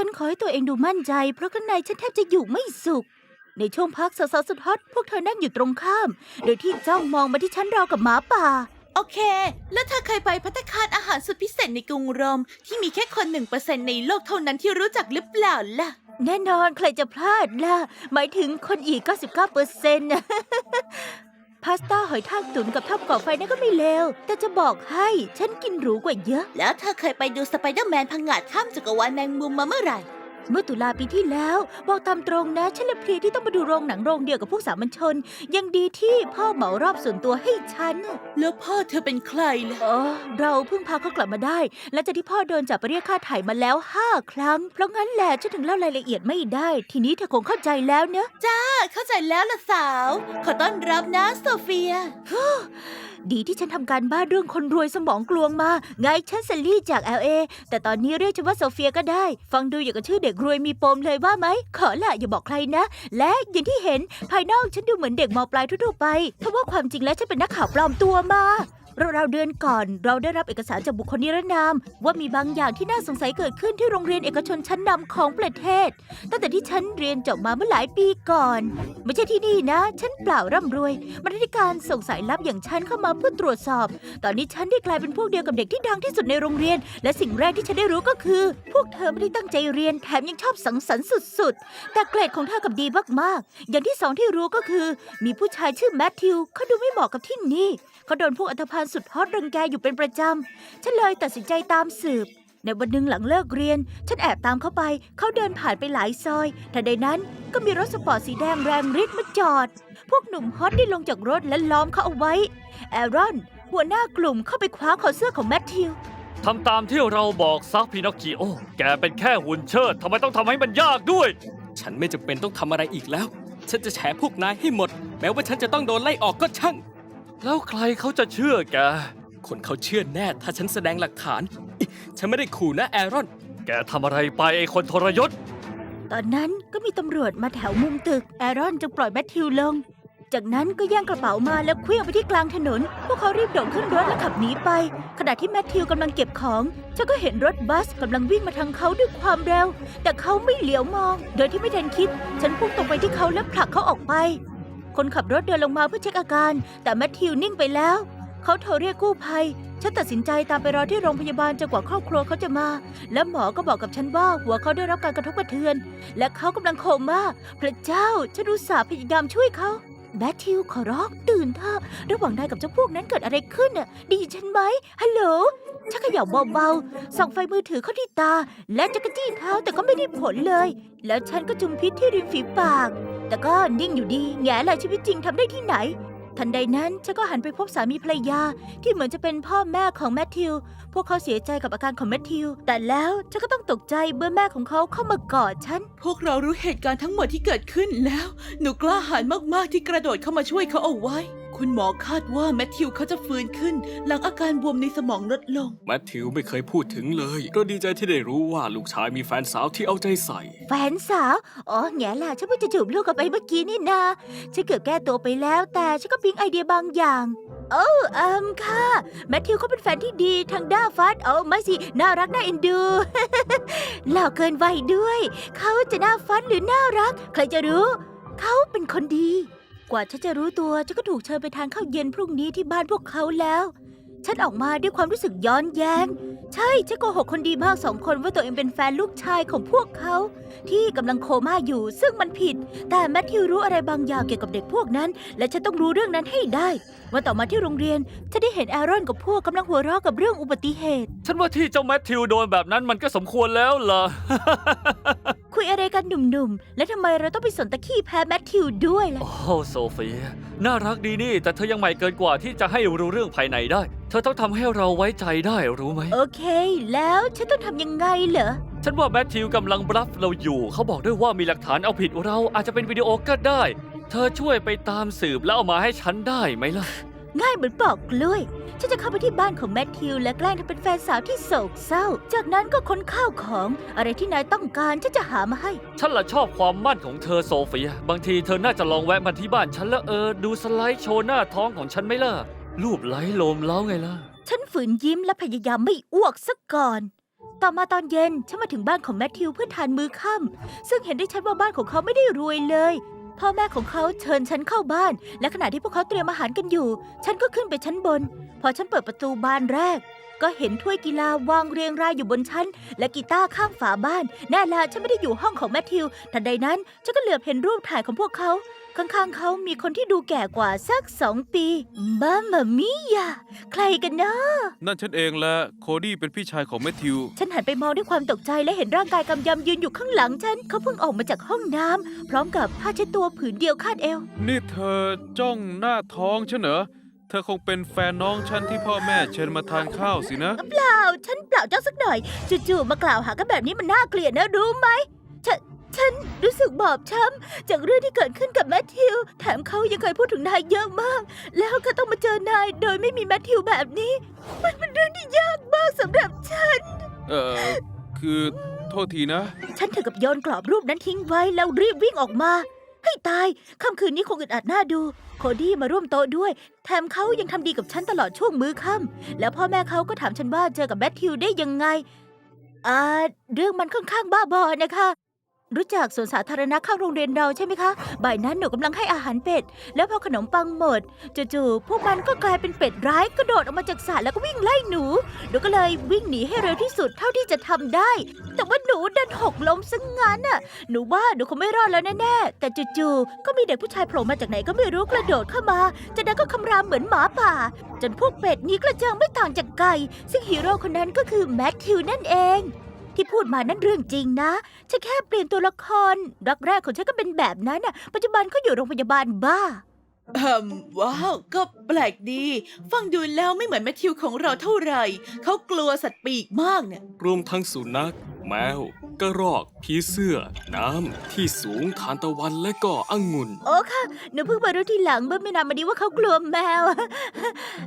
ฉันขอให้ตัวเองดูมั่นใจ เพราะข้างในฉันแทบจะอยู่ไม่สุข ในช่วงพักสาวๆสุดฮอตพวกเธอนั่งอยู่ตรงข้าม โดยที่จ้องมองมาที่ฉันราวกับหมาป่า โอเค แล้วเธอเคยไปพัตตาคารอาหารสุดพิเศษในกรุงโรม ที่มีแค่คนหนึ่งเปอร์เซ็นในโลกเท่านั้นที่รู้จักหรือเปล่าล่ะ แน่นอนใครจะพลาดล่ะ หมายถึงคนอีก 99เปอร์เซ็นต์ พาสต้าหอยทากตุ๋นกับทับก่อไฟนั่นก็ไม่เลว แต่จะบอกให้ฉันกินหรูกว่าเยอะ แล้วเธอเคยไปดูสไปเดอร์แมนพังงาดข้ามจักรวาลแมงมุมมาเมื่อไหร่ เมื่อตุลาปีที่แล้ว บอกตามตรงนะฉันละเพลียที่ต้องมาดูโรงหนังโรงเดียวกับพวกสามัญชน ยังดีที่พ่อเหมารอบส่วนตัวให้ฉันน่ะแล้วพ่อเธอเป็นใครล่ะเออเราเพิ่งพาเขากลับมาได้และจากที่พ่อโดนจับไปเรียกค่าไถ่มาแล้วห้าครั้ง เพราะงั้นแหละฉันถึงเล่ารายละเอียดไม่ได้ ทีนี้เธอคงเข้าใจแล้วเนอะเข้าใจแล้วล่ะสาว ขอต้อนรับนะโซเฟียดีที่ฉันทำการบ้านเรื่องคนรวยสมองกลวงมา ไงฉันเซลลี่จาก LA แต่ตอนนี้เรียกฉันว่าโซเฟียก็ได้ ฟังดูอย่างกับชื่อเด็กรวยมีปมเลยว่าไหม ขอละอย่าบอกใครนะ และอย่างที่เห็นภายนอกฉันดูเหมือนเด็กมปลายทั่วๆไปทว่าความจริงแล้วฉันเป็นนักข่าวปลอมตัวมา ราเราวๆเดือนก่อน เราได้รับเอกสารจากบุคคลนิรนาม ว่ามีบางอย่างที่น่าสงสัยเกิดขึ้นที่โรงเรียนเอกชนชั้นนำของประเทศ ตั้งแต่ที่ฉันเรียนจบมาเมื่อหลายปีก่อน ไม่ใช่ที่นี่นะ ฉันเปล่าร่ำรวยบรรณาธิการส่งสายลับอย่างฉันเข้ามาเพื่อตรวจสอบ ตอนนี้ฉันได้กลายเป็นพวกเดียวกับเด็กที่ดังที่สุดในโรงเรียน และสิ่งแรกที่ฉันได้รู้ก็คือ พวกเธอไม่ได้ตั้งใจเรียนแถมยังชอบสังสรรค์สุดๆ แต่เกรดของเธอกับดีมากๆ อย่างที่สองที่รู้ก็คือ มีผู้ชายชื่อแมทธิวเขาดูไม่เหมาะกับที่นี่ เขาโดนพวกอันธพาลสุดฮอตรังแกอยู่เป็นประจำ ฉันเลยตัดสินใจตามสืบ ในวันหนึ่งหลังเลิกเรียน ฉันแอบตามเขาไป เขาเดินผ่านไปหลายซอย ทันใดนั้นก็มีรถสปอร์ตสีแดงแรงฤทธิ์มาจอด พวกหนุ่มฮอตได้ลงจากรถและล้อมเขาเอาไว้ แอรอน หัวหน้ากลุ่มเข้าไปคว้าคอเสื้อของแมทธิว ทำตามที่เราบอกซักพินอคกิโอ แกเป็นแค่หุ่นเชิดทำไมต้องทำให้มันยากด้วย ฉันไม่จำเป็นต้องทำอะไรอีกแล้ว ฉันจะแฉพวกนายให้หมด แม้ว่าฉันจะต้องโดนไล่ออกก็ช่าง แล้วใครเขาจะเชื่อแก คนเขาเชื่อแน่ถ้าฉันแสดงหลักฐานอิฉันไม่ได้ขู่นะแอรอน แกทำอะไรไปไอ้คนทรยศ ตอนนั้นก็มีตำรวจมาแถวมุมตึก แอรอนจึงปล่อยแมทธิวลง จากนั้นก็แย่งกระเป๋ามาแล้วเคลื่องไปที่กลางถนน พวกเขารีบโดดขึ้นรถและขับหนีไป ขณะที่แมทธิวกำลังเก็บของ ฉันก็เห็นรถบัสกำลังวิ่งมาทางเขาด้วยความเร็ว แต่เขาไม่เหลียวมอง โดยที่ไม่ทันคิด ฉันพุ่งตรงไปที่เขาและผลักเขาออกไป คนขับรถเดินลงมาเพื่อเช็คอาการ แต่แมทธิวนิ่งไปแล้ว เขาโทรเรียกกู้ภัย ฉันตัดสินใจตามไปรอที่โรงพยาบาลจนกว่าครอบครัวเขาจะมา และหมอก็บอกกับฉันว่าหัวเขาได้รับการกระทบกระเทือน และเขากำลังโคม่าพระเจ้าฉันอุตส่าห์พยายามช่วยเขาแบททิวขอร้องตื่นเถอะระหว่างนายกับเจ้าพวกนั้นเกิดอะไรขึ้นน่ะดีฉันไหมฮัลโหลชักเขย่าเบาๆส่องไฟมือถือเข้าที่ตา และจักรจี้เท้าแต่ก็ไม่ได้ผลเลย แล้วฉันก็จุมพิษที่ริมฝีปาก แต่ก็นิ่งอยู่ดีแง่หละชีวิตจริงทำได้ที่ไหน ทันใดนั้นฉันก็หันไปพบสามีภรรยา ที่เหมือนจะเป็นพ่อแม่ของแมทธิว พวกเขาเสียใจกับอาการของแมทธิว แต่แล้วฉันก็ต้องตกใจเมื่อแม่ของเขาเข้ามากอดฉัน พวกเรารู้เหตุการณ์ทั้งหมดที่เกิดขึ้นแล้ว หนูกล้าหาญมากๆที่กระโดดเข้ามาช่วยเขาเอาไว้ คุณหมอคาดว่าแมทธิวเขาจะฟื้นขึ้น หลังอาการบวมในสมองลดลง แมทธิวไม่เคยพูดถึงเลย ก็ดีใจที่ได้รู้ว่าลูกชายมีแฟนสาวที่เอาใจใส่ แฟนสาว อ๋อแง่ล่ะฉันเพิ่งจะจูบลูกกันไปเมื่อกี้นี่นาฉันเกือบแก้ตัวไปแล้ว แต่ฉันก็ปิ๊งไอเดียบางอย่างโอ้เอิมค่ะ แมทธิวเขาเป็นแฟนที่ดีทางด้าฟัดโอ้ไม่สิ น่ารักน่าเอ็นดู หล่อเกินวัยด้วย เขาจะน่าฟัดหรือน่ารัก ใครจะรู้ เขาเป็นคนดี กว่าฉันจะรู้ตัว ฉันก็ถูกเชิญไปทานข้าวเย็นพรุ่งนี้ที่บ้านพวกเขาแล้ว ฉันออกมาด้วยความรู้สึกย้อนแย้ง ใช่ ฉันโกหกคนดีมากสองคนว่าตัวเองเป็นแฟนลูกชายของพวกเขา ที่กำลังโคม่าอยู่ ซึ่งมันผิด แต่แมทธิวรู้อะไรบางอย่างเกี่ยวกับเด็กพวกนั้น และฉันต้องรู้เรื่องนั้นให้ได้วันต่อมาที่โรงเรียน ฉันได้เห็นแอรอนกับพวกกำลังหัวเราะกับเรื่องอุบัติเหตุ ฉันว่าที่เจ้าแมทธิวโดนแบบนั้นมันก็สมควรแล้วล่ะ คุยอะไรกันหนุ่มๆ และทำไมเราต้องไปสนตะขี้แพ้แมทธิวด้วยล่ะ โอ้โซเฟียน่ารักดีนี่ แต่เธอยังใหม่เกินกว่าที่จะให้รู้เรื่องภายในได้ เธอต้องทำให้เราไว้ใจได้รู้ไหม โอเค แล้วฉันต้องทำยังไงเหรอ ฉันว่าแมทธิวกำลังบลัฟเราอยู่ เขาบอกด้วยว่ามีหลักฐานเอาผิดเราอาจจะเป็นวิดีโอก็ได้ เธอช่วยไปตามสืบแล้วเอามาให้ฉันได้ไหมล่ะ ง่ายเหมือนปอกกล้วย ฉันจะเข้าไปที่บ้านของแมทธิว และแกล้งทำเป็นแฟนสาวที่โศกเศร้า จากนั้นก็ค้นข้าวของ อะไรที่นายต้องการฉันจะหามาให้ ฉันละชอบความมั่นของเธอโซเฟีย บางทีเธอน่าจะลองแวะมาที่บ้านฉันแล้วเออ ดูสไลด์โชว์หน้าท้องของฉันไหมล่ะ รูปไล้โลมเล้าไงล่ะ ฉันฝืนยิ้มและพยายามไม่อ้วกซะก่อน ต่อมาตอนเย็นฉันมาถึงบ้านของแมทธิวเพื่อทานมื้อค่ำซึ่งเห็นได้ชัดว่าบ้านของเขาไม่ได้รวยเลย พ่อแม่ของเขาเชิญฉันเข้าบ้าน และขณะที่พวกเขาเตรียมอาหารกันอยู่ ฉันก็ขึ้นไปชั้นบน พอฉันเปิดประตูบานแรก ก็เห็นถ้วยกีฬาวางเรียงรายอยู่บนชั้น และกีตาร์ข้างฝาบ้าน แน่ละฉันไม่ได้อยู่ห้องของแมทธิวทันใดนั้น ฉันก็เหลือบเห็นรูปถ่ายของพวกเขา ข้างๆเขามีคนที่ดูแก่กว่าสักสองปีบ้ามามิยาใครกันนะนั่นฉันเองแหละโคดี้เป็นพี่ชายของแมทธิว ฉันหันไปมองด้วยความตกใจและเห็นร่างกายกำยำยืนอยู่ข้างหลังฉัน เขาเพิ่งออกมาจากห้องน้ำพร้อมกับผ้าเช็ดตัวผืนเดียวคาดเอว นี่เธอจ้องหน้าท้องฉันเหรอ เธอคงเป็นแฟนน้องฉันที่พ่อแม่เชิญมาทานข้าวสินะ เปล่า ฉันเปล่าเจ้าสักหน่อย จู่ๆมากล่าวหากันแบบนี้มันน่าเกลียดนะรู้ไหม ฉัน ฉันรู้สึกบอบช้ำจากเรื่องที่เกิดขึ้นกับแมทธิว แถมเขายังเคยพูดถึงนายเยอะมาก แล้วก็ต้องมาเจอนายโดยไม่มีแมทธิวแบบนี้ มันเป็นเรื่องที่ยากมากสำหรับฉัน เออคือโทษทีนะ ฉันถึงกับโยนกรอบรูปนั้นทิ้งไว้แล้วรีบวิ่งออกมา ให้ตายค่ำคืนนี้คงอึดอัดหน้าดู โคดี้มาร่วมโต๊ะด้วย แถมเขายังทำดีกับฉันตลอดช่วงมื้อค่ำแล้วพ่อแม่เขาก็ถามฉันว่าเจอกับแมทธิวได้ยังไงอ่าเรื่องมันค่อนข้างบ้าบอนะคะ รู้จักสวนสาธารณะข้างโรงเรียนเราใช่ไหมคะ บ่ายนั้นหนูกำลังให้อาหารเป็ด แล้วพอขนมปังหมดจู่ๆพวกมันก็กลายเป็นเป็ดร้ายกระโดดออกมาจากสระแล้วก็วิ่งไล่หนู หนูก็เลยวิ่งหนีให้เร็วที่สุดเท่าที่จะทำได้ แต่ว่าหนูดันหกล้มซะงงั้นน่ะ หนูว่าหนูคงไม่รอดแล้วแน่ๆ แต่จู่ๆก็มีเด็กผู้ชายโผล่มาจากไหนก็ไม่รู้กระโดดเข้ามาจากนั้นก็คำรามเหมือนหมาป่า จนพวกเป็ดนี้กระเจิงไม่ต่างจากไก่ ซึ่งฮีโร่คนนั้นก็คือแมทธิวนั่นเอง ที่พูดมานั่นเรื่องจริงนะฉันแค่เปลี่ยนตัวละครรักแรกของฉันก็เป็นแบบนั้นน่ะ ปัจจุบันเขาอยู่โรงพยาบาลบ้าเอ่มว้าว ก็แปลกดี ฟังดูแล้วไม่เหมือนแมทธิวของเราเท่าไหร่ เขากลัวสัตว์ปีกมากเนี่ย รวมทั้งสุนัข แมว กระรอก ผีเสื้อ น้ำ ที่สูงทานตะวันและก็องุ่น โอ้ค่ะ หนูเพิ่งมารู้ทีหลังเมื่อไม่นานมานี้ว่าเขากลัวแมว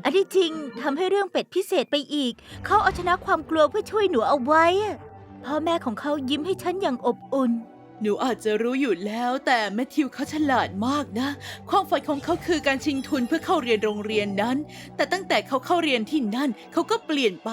อันที่จริงทำให้เรื่องเป็ดพิเศษไปอีก เขาเอาชนะความกลัวเพื่อช่วยหนูเอาไว้อะ พ่อแม่ของเขายิ้มให้ฉันอย่างอบอุ่น หนูอาจจะรู้อยู่แล้วแต่แมทธิวเขาฉลาดมากนะ ความฝันของเขาคือการชิงทุนเพื่อเข้าเรียนโรงเรียนนั้น แต่ตั้งแต่เขาเข้าเรียนที่นั่น เขาก็เปลี่ยนไป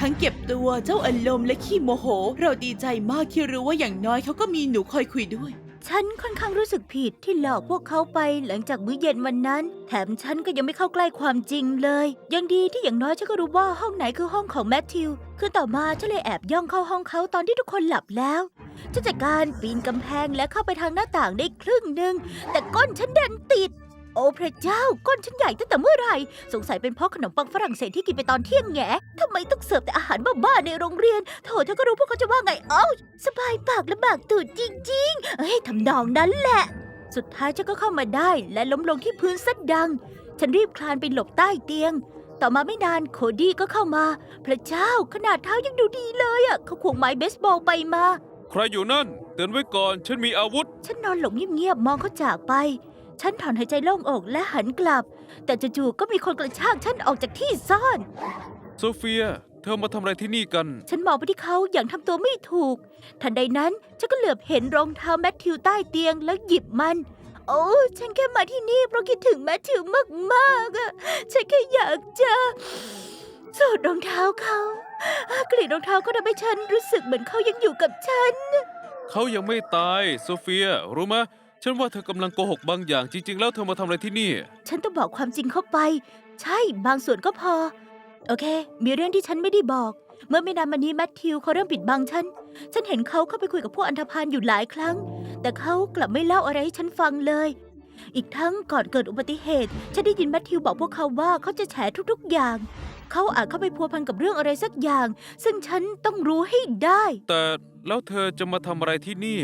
ทั้งเก็บตัวเจ้าอารมณ์และขี้โมโห เราดีใจมากที่รู้ว่าอย่างน้อยเขาก็มีหนูคอยคุยด้วย ฉันค่อนข้างรู้สึกผิดที่หลอกพวกเขาไปหลังจากมื้อเย็นวันนั้น แถมฉันก็ยังไม่เข้าใกล้ความจริงเลย ยังดีที่อย่างน้อยฉันก็รู้ว่าห้องไหนคือห้องของแมทธิว คือต่อมาฉันเลยแอบย่องเข้าห้องเขาตอนที่ทุกคนหลับแล้วฉันจัดการปีนกำแพงและเข้าไปทางหน้าต่างได้ครึ่งหนึ่งแต่ก้นฉันดันติด โอ้พระเจ้าก้นฉันใหญ่ตั้งแต่เมื่อไหร่ สงสัยเป็นเพราะขนมปังฝรั่งเศสที่กินไปตอนเที่ยงแงทำไมต้องเสิร์ฟแต่อาหารบ้าๆในโรงเรียนโถเธอก็รู้พวกเขาจะว่าไงเอ้าสบายปากและบากตูดจริง ๆ เอ้ยทำนองนั้นแหละ สุดท้ายฉันก็เข้ามาได้และล้มลงที่พื้นสัดดัง ฉันรีบคลานไปหลบใต้เตียง ต่อมาไม่นานโคดี้ก็เข้ามา พระเจ้าขนาดเท้ายังดูดีเลยอะเขาควงไม้เบสบอลไปมา ใครอยู่นั่น เตือนไว้ก่อน ฉันมีอาวุธ ฉันนอนหลบเงียบๆมองเขาจากไป ฉันถอนหายใจโล่งอกและหันกลับ แต่จู่ๆก็มีคนกระชากฉันออกจากที่ซ่อน โซเฟีย เธอมาทำอะไรที่นี่กัน ฉันมองไปที่เขาอย่างทำตัวไม่ถูก ทันใดนั้นฉันก็เหลือบเห็นรองเท้าแมทธิวใต้เตียงแล้วหยิบมัน โอ้ฉันแค่มาที่นี่เพราะคิดถึงแมทธิวมากๆอะฉันแค่อยากจะสูดรองเท้าเขากลิ่นรองเท้าก็ทำให้ฉันรู้สึกเหมือนเขายังอยู่กับฉัน เขายังไม่ตาย โซเฟีย รู้ไหม ฉันว่าเธอกำลังโกหกบางอย่าง จริง ๆ แล้วเธอมาทำอะไรที่นี่ ฉันต้องบอกความจริงเข้าไป ใช่บางส่วนก็พอ โอเค มีเรื่องที่ฉันไม่ได้บอก เมื่อไม่นานมานี้แมทธิวเขาเริ่มปิดบังฉัน ฉันเห็นเขาเข้าไปคุยกับพวกอันธพาลอยู่หลายครั้ง แต่เขากลับไม่เล่าอะไรให้ฉันฟังเลย อีกทั้งก่อนเกิดอุบัติเหตุ ฉันได้ยินแมทธิวบอกพวกเขาว่าเขาจะแฉทุกๆอย่าง เขาอาจเข้าไปพัวพันกับเรื่องอะไรสักอย่าง ซึ่งฉันต้องรู้ให้ได้ แต่แล้วเธอจะมาทำอะไรที่นี่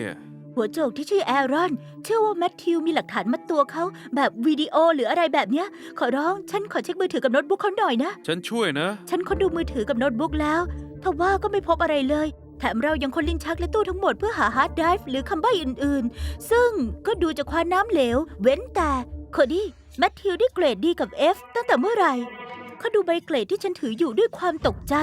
หัวโจกที่ชื่อแอรอน เชื่อว่าแมทธิวมีหลักฐานมัดตัวเขาแบบวิดีโอหรืออะไรแบบเนี้ย ขอร้อง ฉันขอเช็คมือถือกับโน้ตบุ๊กเขาหน่อยนะ ฉันช่วยนะ ฉันค้นดูมือถือกับโน้ตบุ๊กแล้วทว่าก็ไม่พบอะไรเลย แถมเรายังค้นลิ้นชักและตู้ทั้งหมดเพื่อหาฮาร์ดไดรฟ์หรือคำใบ้อื่นๆ ซึ่งก็ดูจากความน้ำเหลว เว้นแต่โคดี้แมทธิวได้เกรดดีกับ F ตั้งแต่เมื่อไหร่เขาดูใบเกรดที่ฉันถืออยู่ด้วยความตกใจ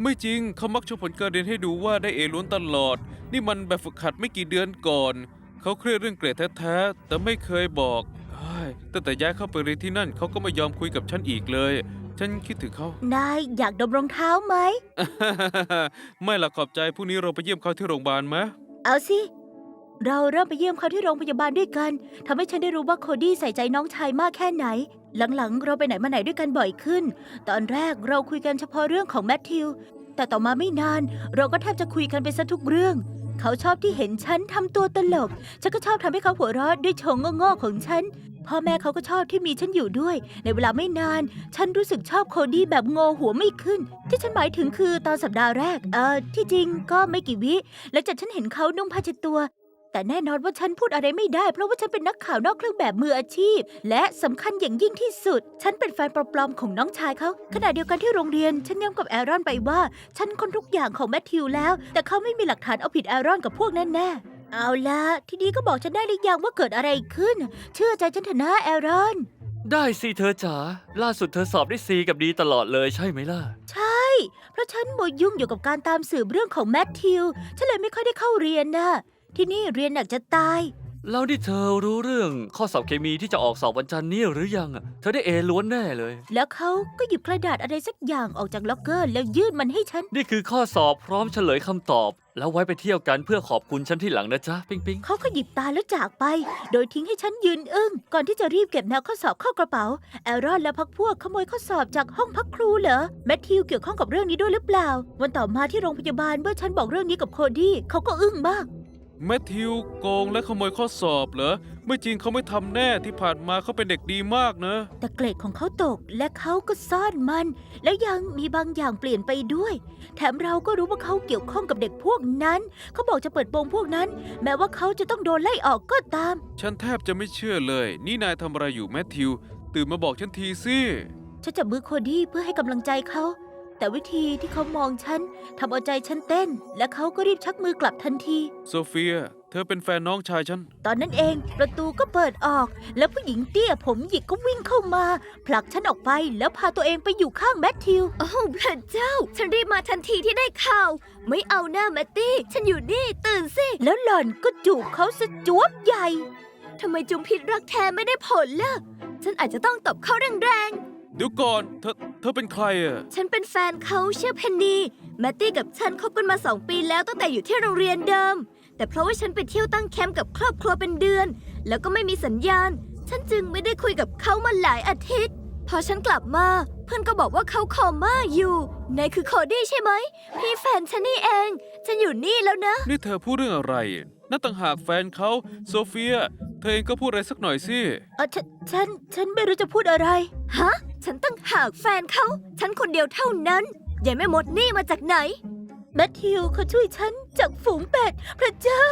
ไม่จริงเขามักโชว์ผลการเรียนให้ดูว่าได้เอล้วนตลอด นี่มันแบบฝึกหัดไม่กี่เดือนก่อน เขาเครียดเรื่องเกรดแท้ๆแต่ไม่เคยบอกเฮ้ยตั้งแต่ย้ายเข้าไปเรียนที่นั่นเขาก็ไม่ยอมคุยกับฉันอีกเลย ฉันคิดถึงเขา นายอยากดมรองเท้าไหม ไม่ละขอบใจพรุ่งนี้เราไปเยี่ยมเขาที่โรงพยาบาลไหมเอาสิ เราเริ่มไปเยี่ยมเขาที่โรงพยาบาลด้วยกันทำให้ฉันได้รู้ว่าโคดี้ใส่ใจน้องชายมากแค่ไหน หลังๆ เราไปไหนมาไหนด้วยกันบ่อยขึ้น ตอนแรกเราคุยกันเฉพาะเรื่องของแมทธิว แต่ต่อมาไม่นาน เราก็แทบจะคุยกันไปซะทุกเรื่อง เขาชอบที่เห็นฉันทำตัวตลก ฉันก็ชอบทำให้เขาหัวเราะด้วยโชงโง่ๆของฉัน พ่อแม่เขาก็ชอบที่มีฉันอยู่ด้วย ในเวลาไม่นาน ฉันรู้สึกชอบโคดี้แบบโงหัวไม่ขึ้น ที่ฉันหมายถึงคือตอนสัปดาห์แรก เออที่จริงก็ไม่กี่วิหลังจากฉันเห็นเขานุ่งผ้าเช็ดตัว แต่แน่นอนว่าฉันพูดอะไรไม่ได้ เพราะว่าฉันเป็นนักข่าวนอกเครื่องแบบมืออาชีพ และสำคัญอย่างยิ่งที่สุด ฉันเป็นแฟนปลอมๆของน้องชายเขาขณะเดียวกันที่โรงเรียน ฉันย้ำกับแอรอนไปว่า ฉันคนทุกอย่างของแมทธิวแล้ว แต่เขาไม่มีหลักฐานเอาผิดแอรอนกับพวกนั้นแน่เอาละทีนี้ก็บอกฉันได้หรือยังว่าเกิดอะไรขึ้น เชื่อใจฉันเถอะนะแอรอน ได้สิเธอจ๋าล่าสุดเธอสอบได้ซีกับดีตลอดเลยใช่ไหมล่ะ ใช่ เพราะฉันมัวยุ่งอยู่กับการตามสืบเรื่องของแมทธิว ฉันเลยไม่ค่อยได้เข้าเรียนนะ ที่นี่เรียนหนักจะตาย แล้วนี่เธอรู้เรื่องข้อสอบเคมีที่จะออกสอบวันจันทร์นี้หรือยังอะเธอได้เอล้วนแน่เลย แล้วเขาก็หยิบกระดาษอะไรสักอย่างออกจากล็อกเกอร์ แล้วยื่นมันให้ฉัน นี่คือข้อสอบพร้อมเฉลยคำตอบ แล้วไว้ไปเที่ยวกันเพื่อขอบคุณฉันที่หลังนะจ๊ะปิงปิงเขาก็หยิบตาแล้วจากไป โดยทิ้งให้ฉันยืนอึ้ง ก่อนที่จะรีบเก็บแนวข้อสอบเข้ากระเป๋า แอรอนและพักพวกขโมยข้อสอบจากห้องพักครูเหรอ แมทธิวเกี่ยวข้องกับเรื่องนี้ด้วยหรือเปล่า วันต่อมาที่โรงพยาบาลเมื่อฉันบอกเรื่องนี้กับโคดี้เขาก็อึ้งมาก แมทธิวโกงและขโมยข้อสอบเหรอ ไม่จริงเขาไม่ทำแน่ที่ผ่านมาเขาเป็นเด็กดีมากนะ แต่เกรดของเขาตกและเขาก็ซ่อนมัน แล้วยังมีบางอย่างเปลี่ยนไปด้วย แถมเราก็รู้ว่าเขาเกี่ยวข้องกับเด็กพวกนั้น เขาบอกจะเปิดโปงพวกนั้น แม้ว่าเขาจะต้องโดนไล่ออกก็ตาม ฉันแทบจะไม่เชื่อเลย นี่นายทำอะไรอยู่แมทธิว ตื่นมาบอกฉันทีสิ ฉันจับมือโคดี้เพื่อให้กำลังใจเขา แต่วิธีที่เขามองฉันทำเอาใจฉันเต้น และเขาก็รีบชักมือกลับทันที โซเฟีย เธอเป็นแฟนน้องชายฉัน ตอนนั้นเองประตูก็เปิดออก แล้วผู้หญิงเตี้ยผมหยิกก็วิ่งเข้ามา ผลักฉันออกไปแล้วพาตัวเองไปอยู่ข้างแมทธิว โอ้พระเจ้า ฉันรีบมาทันทีที่ได้ข่าว ไม่เอาหน้าแมตตี้ ฉันอยู่นี่ ตื่นสิ แล้วหล่อนก็จูบเขาสะจวบใหญ่ ทำไมจุมพิษรักแท้ไม่ได้ผลล่ะ ฉันอาจจะต้องตบเขาแรงเดี๋ยวก่อน เธอ เธอเป็นใครอะๆฉันเป็นแฟนเขาชื่อเพนนีแมตตี้กับฉันคบกันมาสองปีแล้วตั้งแต่อยู่ที่โรงเรียนเดิม แต่เพราะว่าฉันไปเที่ยวตั้งแคมป์กับครอบครัวเป็นเดือน แล้วก็ไม่มีสัญญาณ ฉันจึงไม่ได้คุยกับเขามาหลายอาทิตย์ พอฉันกลับมา เพื่อนก็บอกว่าเขาคอม่าอยู่นายคือโคดี้ใช่ไหม พี่แฟนฉันนี่เอง ฉันอยู่นี่แล้วนะ นี่เธอพูดเรื่องอะไรนั่นต่างหากแฟนเขาโซเฟีย เธอเองก็พูดอะไรสักหน่อยสิ เออฉันฉัน ฉันไม่รู้จะพูดอะไร ฮะ ฉันตั้งหากแฟนเขา ฉันคนเดียวเท่านั้นยายแม่มดนี่มาจากไหน แมทธิวเขาช่วยฉันจากฝูงเป็ดพระเจ้า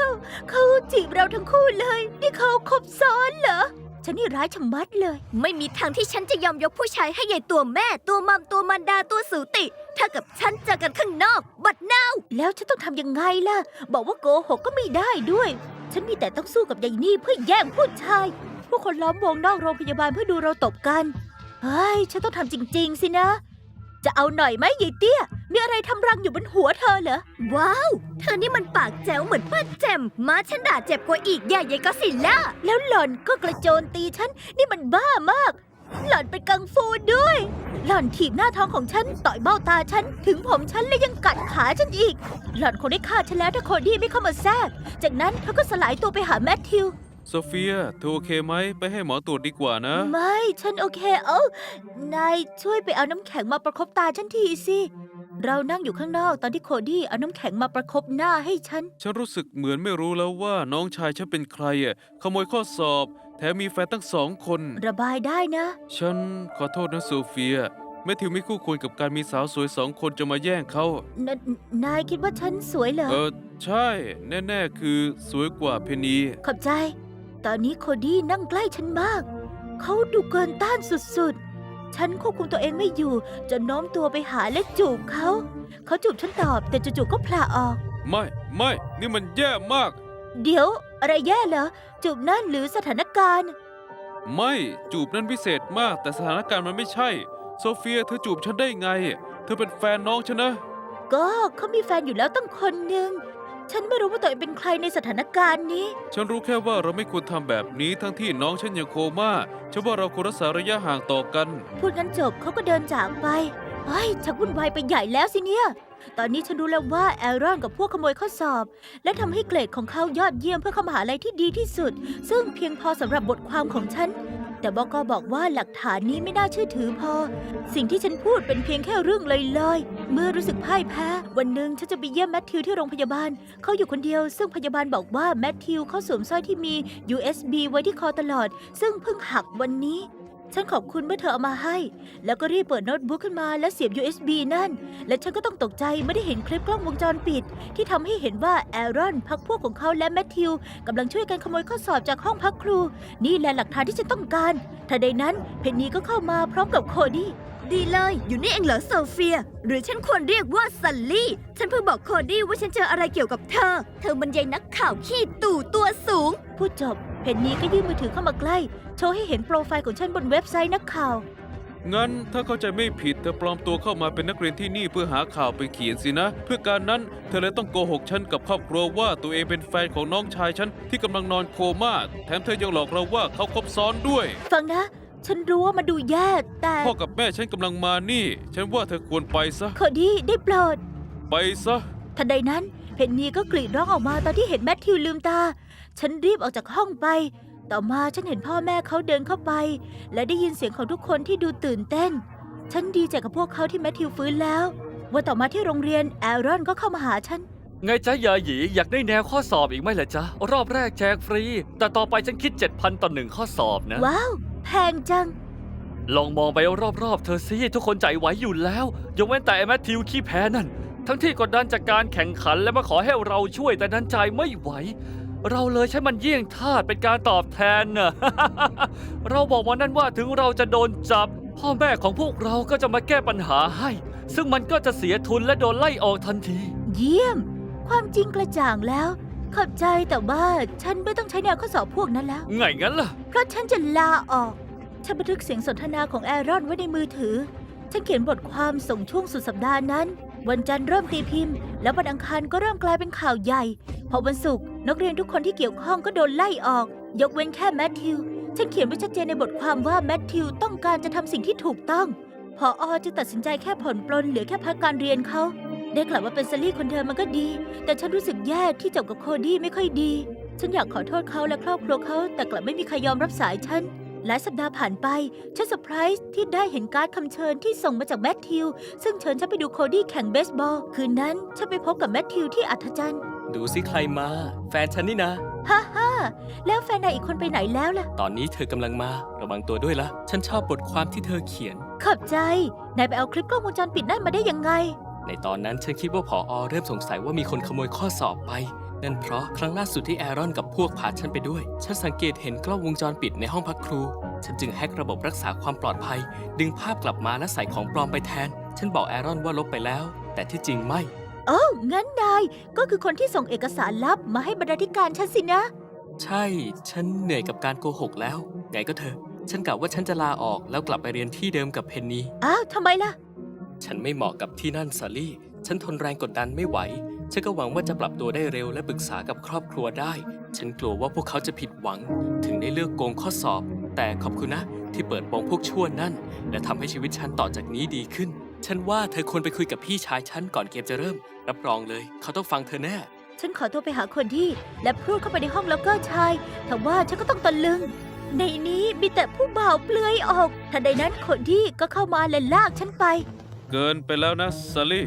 เขาจีบเราทั้งคู่เลย นี่เขาคบซ้อนเหรอ ฉันนี่ร้ายชะมัดเลย ไม่มีทางที่ฉันจะยอมยกผู้ชายให้ใหญ่ตัวแม่ตัวมัมตัวมันดาตัวสูติ ถ้ากับฉันเจอกันข้างนอก บัดนาวแล้วฉันต้องทำยังไงล่ะ บอกว่าโกหกก็ไม่ได้ด้วย ฉันมีแต่ต้องสู้กับยายนี่เพื่อแย่งผู้ชาย ผู้คนล้อมวงนอกโรงพยาบาลเพื่อดูเราตบกัน เฮ้ย ฉันต้องทำจริง ๆ สินะ จะเอาหน่อยไหมยายเตี้ย มีอะไรทำรังอยู่บนหัวเธอเหรอ ว้าว เธอนี่มันปากแจ๋วเหมือนป้าแจมมาฉันด่าเจ็บกว่าอีกอย่าใหญ่ก็สิล่าแล้วหล่อนก็กระโจนตีฉัน นี่มันบ้ามาก หล่อนเป็นกังฟูด้วย หล่อนถีบหน้าท้องของฉัน ต่อยเบ้าตาฉัน ถึงผมฉันและยังกัดขาฉันอีก หล่อนคงได้ฆ่าฉันแล้วถ้าโคดี้ไม่เข้ามาแทรก จากนั้นเธอก็สลายตัวไปหาแมทธิว โซเฟียเธอโอเคไหมไปให้หมอตรวจดีกว่านะ ไม่ ฉันโอเคเอ้านายช่วยไปเอาน้ำแข็งมาประคบตาฉันทีสิ เรานั่งอยู่ข้างนอกตอนที่โคดี้เอาน้ำแข็งมาประคบหน้าให้ฉัน ฉันรู้สึกเหมือนไม่รู้แล้วว่าน้องชายฉันเป็นใครอะขโมยข้อสอบ แถมมีแฟนตั้งสองคน ระบายได้นะ ฉันขอโทษนะโซเฟียแมทธิวไม่คู่ควรกับการมีสาวสวยสองคนจะมาแย่งเขา นนายคิดว่าฉันสวยเหรอ เออใช่ แน่ ๆ คือสวยกว่าเพนีขอบใจ ตอนนี้โคดี้นั่งใกล้ฉันมาก เขาดูเกินต้านสุดๆ ฉันควบคุมตัวเองไม่อยู่จนโน้มตัวไปหาและจูบเขา เขาจูบฉันตอบแต่จู่ๆก็พลาออก ไม่ไม่นี่มันแย่มาก เดี๋ยว อะไรแย่เหรอ จูบนั่นหรือสถานการณ์ ไม่จูบนั้นพิเศษมากแต่สถานการณ์มันไม่ใช่ โซเฟียเธอจูบฉันได้ไง เธอเป็นแฟนน้องฉันนะ ก็เขามีแฟนอยู่แล้วตั้งคนหนึ่ง ฉันไม่รู้ว่าตัวเองเป็นใครในสถานการณ์นี้ ฉันรู้แค่ว่าเราไม่ควรทำแบบนี้ทั้งที่น้องฉันยังโคม่าฉันว่าเราควรรักษาระยะห่างต่อกัน พูดกันจบเขาก็เดินจากไปเฮ้ยชักวุ่นวายไปใหญ่แล้วสิเนี่ย ตอนนี้ฉันรู้แล้วว่าแอรอนกับพวกขโมยข้อสอบ และทำให้เกรดของเขายอดเยี่ยมเพื่อเข้ามหาลัยที่ดีที่สุด ซึ่งเพียงพอสำหรับบทความของฉัน แต่บกบอกว่าหลักฐานนี้ไม่น่าเชื่อถือพอ สิ่งที่ฉันพูดเป็นเพียงแค่เรื่องลอยๆ เมื่อรู้สึกพ่ายแพ้ วันหนึ่งฉันจะไปเยี่ยมแมทธิวที่โรงพยาบาล เขาอยู่คนเดียว ซึ่งพยาบาลบอกว่าแมทธิวเขาสวมสร้อยที่มี USB ไว้ที่คอตลอด ซึ่งเพิ่งหักวันนี้ ฉันขอบคุณเมื่อเธอเอามาให้ แล้วก็รีบเปิดโน้ตบุ๊กขึ้นมาและเสียบ USB นั่น และฉันก็ต้องตกใจไม่ได้เห็นคลิปกล้องวงจรปิด ที่ทำให้เห็นว่าแอรอนพักพวกของเขาและแมทธิวกำลังช่วยกันขโมยข้อสอบจากห้องพักครู นี่แหละหลักฐานที่ฉันต้องการทันใดนั้นเพนนีก็เข้ามาพร้อมกับโคดี้ดีเลย อยู่นี่เองเหรอโซเฟีย หรือฉันควรเรียกว่าซันลี่ ฉันเพิ่งบอกโคดี้ว่าฉันเจออะไรเกี่ยวกับเธอ เธอบรรยายนักข่าวขี้ตู่ตัวสูง พูดจบเพนนีก็ยื่นมือถือเข้ามาใกล้ โชว์ให้เห็นโปรไฟล์ของฉันบนเว็บไซต์นักข่าว งั้นถ้าเข้าใจไม่ผิดเธอปลอมตัวเข้ามาเป็นนักเรียนที่นี่เพื่อหาข่าวไปเขียนสินะ เพื่อการนั้นเธอเลยต้องโกหกฉันกับครอบครัวว่าตัวเองเป็นแฟนของน้องชายฉันที่กำลังนอนโคม่าแถมเธอยังหลอกเราว่าเขาคบซ้อนด้วย ฟังนะ ฉันรู้ว่ามันดูแย่แต่พ่อกับแม่ฉันกำลังมานี่ ฉันว่าเธอควรไปซะโคดี้ได้โปรด ไปซะ ทันใดนั้น เพนนีก็กรีดร้องออกมาตอนที่เห็นแมทธิวลืมตา ฉันรีบออกจากห้องไป ต่อมาฉันเห็นพ่อแม่เขาเดินเข้าไป และได้ยินเสียงของทุกคนที่ดูตื่นเต้น ฉันดีใจกับพวกเขาที่แมทธิวฟื้นแล้ว วันต่อมาที่โรงเรียนแอรอนก็เข้ามาหาฉัน ไงจ๊ะยาหยีอยากได้แนวข้อสอบอีกไหมล่ะจ๊ะ รอบแรกแจกฟรี แต่ต่อไปฉันคิด 7,000 ต่อหนึ่งข้อสอบนะ ว้าว แพงจัง ลองมองไปรอบๆ เธอสิทุกคนใจไหวอยู่แล้วยกเว้นแต่ไอ้แมทธิวขี้แพ้นั่น ทั้งที่กดดันจากการแข่งขันและมาขอให้เราช่วยแต่นั้นใจไม่ไหว เราเลยใช้มันเยี่ยงทาสเป็นการตอบแทนน่ะ เราบอกวันนั้นว่าถึงเราจะโดนจับ พ่อแม่ของพวกเราก็จะมาแก้ปัญหาให้ ซึ่งมันก็จะเสียทุนและโดนไล่ออกทันที เยี่ยม ความจริงกระจ่างแล้ว ขอบใจแต่ว่าฉันไม่ต้องใช้แนวข้อสอบพวกนั้นแล้ว ไงงั้นล่ะ เพราะฉันจะลาออก ฉันบันทึกเสียงสนทนาของแอรอนไว้ในมือถือ ฉันเขียนบทความส่งช่วงสุดสัปดาห์นั้น วันจันทร์เริ่มตีพิมพ์ แล้ววันอังคารก็เริ่มกลายเป็นข่าวใหญ่ พอวันศุกร์นักเรียนทุกคนที่เกี่ยวข้องก็โดนไล่ออก ยกเว้นแค่แมทธิว ฉันเขียนไว้ชัดเจนในบทความว่าแมทธิวต้องการจะทำสิ่งที่ถูกต้อง พออจึงตัดสินใจแค่ผ่อนปลนเหลือแค่พักการเรียนเขา ได้กลับมาเป็นซลลี่คนเดิมมันก็ดี แต่ฉันรู้สึกแย่ที่จบกับโคดี้ไม่ค่อยดี ฉันอยากขอโทษเขาและครอบครัวเขา แต่กลับไม่มีใครยอมรับสายฉัน หลายสัปดาห์ผ่านไป ฉันเซอร์ไพรส์ที่ได้เห็นการ์ดคำเชิญที่ส่งมาจากแมทธิว ซึ่งเชิญฉันไปดูโคดี้แข่งเบสบอล คืนนั้นฉันไปพบกับแมทธิวที่อัธจันทร์ ดูสิใครมา แฟนฉันนี่นะ ฮ่าฮ่าแล้วแฟนนายอีกคนไปไหนแล้วล่ะ ตอนนี้เธอกำลังมา ระวังตัวด้วยละฉันชอบบทความที่เธอเขียน ขอบใจ นายไปเอาคลิปกล้องวงจรปิดนั่นมาได้ยังไง ในตอนนั้นฉันคิดว่าผออเริ่มสงสัยว่ามีคนขโมยข้อสอบไป นั่นเพราะครั้งล่าสุดที่แอรอนกับพวกพาฉันไปด้วย ฉันสังเกตเห็นกล้องวงจรปิดในห้องพักครู ฉันจึงแฮกระบบรักษาความปลอดภัย ดึงภาพกลับมาและใส่ของปลอมไปแทน ฉันบอกแอรอนว่าลบไปแล้ว แต่ที่จริงไม่โอ้งั้นนายก็คือคนที่ส่งเอกสารลับมาให้บรรณาธิการฉันสินะ ใช่ ฉันเหนื่อยกับการโกหกแล้ว ไงก็เถอะ ฉันกะว่าฉันจะลาออกแล้วกลับไปเรียนที่เดิมกับเพนนีอ้าวทำไมล่ะ ฉันไม่เหมาะกับที่นั่นซาลี่ ฉันทนแรงกดดันไม่ไหว ฉันก็หวังว่าจะปรับตัวได้เร็วและปรึกษากับครอบครัวได้ ฉันกลัวว่าพวกเขาจะผิดหวัง ถึงได้เลือกโกงข้อสอบ แต่ขอบคุณนะ ที่เปิดโปงพวกชั่วนั่น และทำให้ชีวิตฉันต่อจากนี้ดีขึ้น ฉันว่าเธอควรไปคุยกับพี่ชายฉันก่อนเกมจะเริ่ม รับรองเลย เขาต้องฟังเธอแน่ ฉันขอตัวไปหาคนที่ และพูดเข้าไปในห้องแล้วก็ชายแต่ว่าฉันก็ต้องตะลึง ในนี้มีแต่ผู้บ่าวเปลือยออกทันใดนั้นคนที่ก็เข้ามาและลากฉันไป เกินไปแล้วนะซาลี่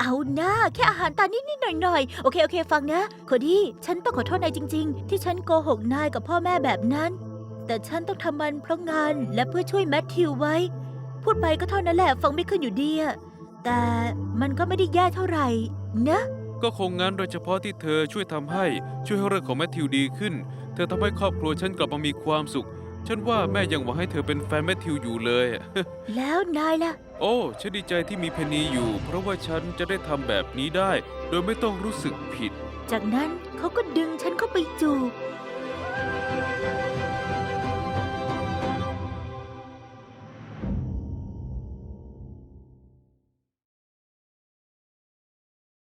เอาหน้าแค่อาหารตานิดๆหน่อยๆ โอเคโอเคฟังนะโคดี้ฉันต้องขอโทษนายจริง ๆ ที่ฉันโกหกนายกับพ่อแม่แบบนั้น แต่ฉันต้องทำมันเพราะงานและเพื่อช่วยแมทธิวไว้ พูดไปก็เท่านั้นแหละฟังไม่ขึ้นอยู่ดีอะแต่มันก็ไม่ได้แย่เท่าไหร่นะ ก็คงงั้นโดยเฉพาะที่เธอช่วยทำให้ช่วยให้เรื่องของแมทธิวดีขึ้น เธอทำให้ครอบครัวฉันกลับมามีความสุข ฉันว่าแม่ยังหวังให้เธอเป็นแฟนแมทธิวอยู่เลย แล้วนายล่ะ โอ้ฉันดีใจที่มีเพนนีอยู่ เพราะว่าฉันจะได้ทำแบบนี้ได้ โดยไม่ต้องรู้สึกผิด จากนั้นเขาก็ดึงฉันเข้าไปจูบ